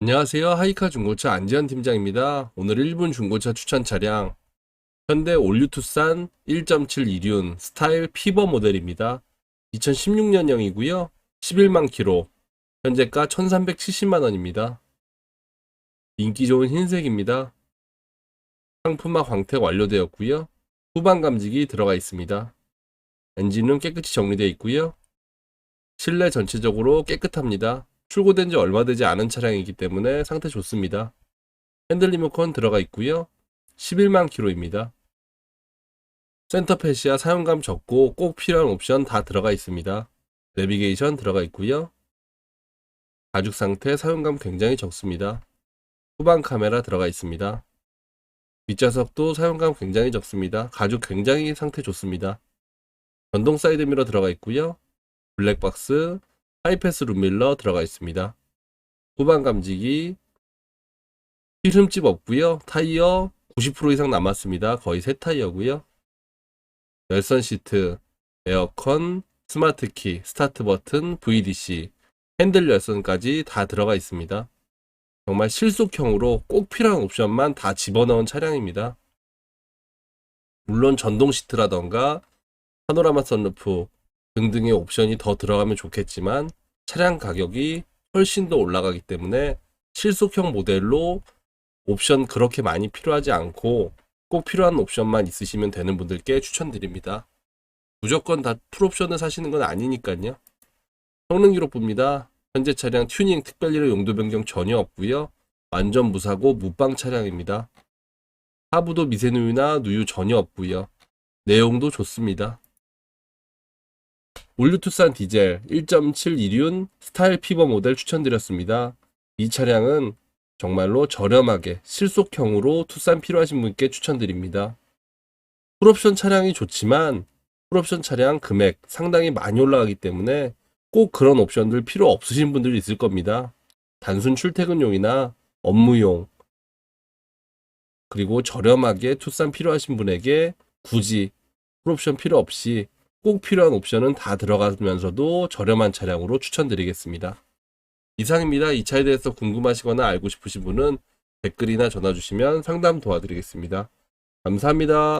안녕하세요. 하이카 중고차 안지현 팀장입니다. 오늘 1분 중고차 추천 차량 현대 올류 투싼 1.7 이륜 스타일 피버 모델입니다. 2016년형이고요. 11만 킬로. 현재가 1370만 원입니다. 인기 좋은 흰색입니다. 상품화 광택 완료되었고요. 후방 감지기 들어가 있습니다. 엔진은 깨끗이 정리되어 있고요. 실내 전체적으로 깨끗합니다. 출고된 지 얼마 되지 않은 차량이기 때문에 상태 좋습니다. 핸들 리모컨 들어가 있고요. 11만 킬로입니다. 센터 패시아 사용감 적고 꼭 필요한 옵션 다 들어가 있습니다. 내비게이션 들어가 있고요. 가죽 상태 사용감 굉장히 적습니다. 후방 카메라 들어가 있습니다. 뒷좌석도 사용감 굉장히 적습니다. 가죽 굉장히 상태 좋습니다. 전동 사이드 미러 들어가 있고요. 블랙박스, 하이패스 룸밀러 들어가 있습니다. 후방 감지기, 힐흠집 없고요. 타이어 90% 이상 남았습니다. 거의 새 타이어고요. 열선 시트, 에어컨, 스마트 키, 스타트 버튼, VDC, 핸들 열선까지 다 들어가 있습니다. 정말 실속형으로 꼭 필요한 옵션만 다 집어넣은 차량입니다. 물론 전동 시트라던가 파노라마 선루프 등등의 옵션이 더 들어가면 좋겠지만 차량 가격이 훨씬 더 올라가기 때문에 실속형 모델로 옵션 그렇게 많이 필요하지 않고 꼭 필요한 옵션만 있으시면 되는 분들께 추천드립니다. 무조건 다 풀옵션을 사시는 건 아니니까요. 성능 기록부입니다. 현재 차량 튜닝 특별리로 용도 변경 전혀 없고요. 완전 무사고 무빵 차량입니다. 하부도 미세누유나 누유 전혀 없고요. 내용도 좋습니다. 올류 투싼 디젤 1.7 이륜 스타일 피버 모델 추천드렸습니다. 이 차량은 정말로 저렴하게 실속형으로 투싼 필요하신 분께 추천드립니다. 풀옵션 차량이 좋지만 풀옵션 차량 금액 상당히 많이 올라가기 때문에 꼭 그런 옵션들 필요 없으신 분들이 있을 겁니다. 단순 출퇴근용이나 업무용 그리고 저렴하게 투싼 필요하신 분에게 굳이 풀옵션 필요 없이 꼭 필요한 옵션은 다 들어가면서도 저렴한 차량으로 추천드리겠습니다. 이상입니다. 이 차에 대해서 궁금하시거나 알고 싶으신 분은 댓글이나 전화 주시면 상담 도와드리겠습니다. 감사합니다.